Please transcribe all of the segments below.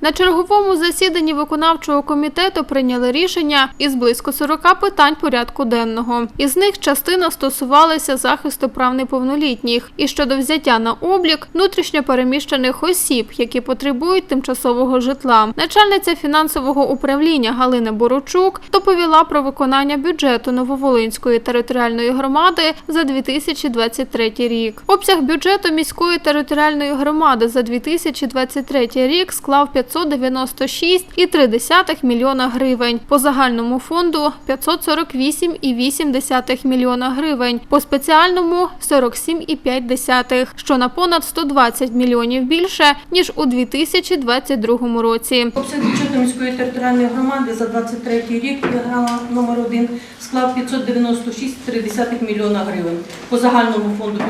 На черговому засіданні виконавчого комітету прийняли рішення із близько 40 питань порядку денного. Із них частина стосувалася захисту прав неповнолітніх і щодо взяття на облік внутрішньо переміщених осіб, які потребують тимчасового житла. Начальниця фінансового управління Галина Борочук доповіла про виконання бюджету Нововолинської територіальної громади за 2023 рік. Обсяг бюджету міської територіальної громади за 2023 рік склав 596,3 мільйона гривень. По загальному фонду 548,8 мільйона гривень. По спеціальному 47,5, що на понад 120 мільйонів більше, ніж у 2022 році. Обсяг бюджету міської територіальної громади за 23 рік програма номер 1 склав 596,3 мільйона гривень. По загальному фонду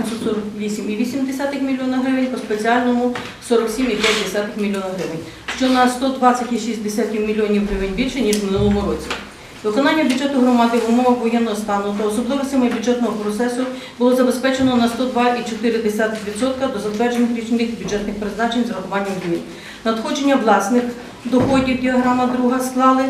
548,8 мільйона гривень, по спеціальному 47,5 мільйона гривень, що на 120,6 мільйонів гривень більше, ніж в минулому році. Виконання бюджету громади в умовах воєнного стану та особливостями бюджетного процесу було забезпечено на 102,4% до затверджених річних бюджетних призначень з рахуванням змін. Надходження власних доходів діаграма друга склали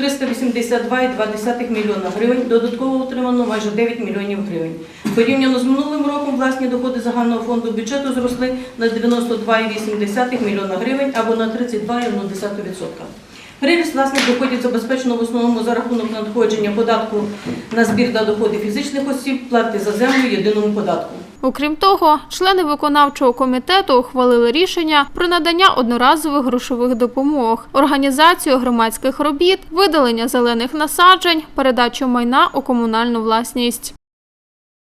382,2 млн грн, додатково отримано майже 9 млн грн. Порівняно з минулим роком власні доходи загального фонду бюджету зросли на 92,8 млн грн або на 32,1%. Приріст власних доходів забезпечено в основному за рахунок надходження податку на збір та доходи фізичних осіб, плати за землю, єдиному податку. Окрім того, члени виконавчого комітету ухвалили рішення про надання одноразових грошових допомог, організацію громадських робіт, видалення зелених насаджень, передачу майна у комунальну власність.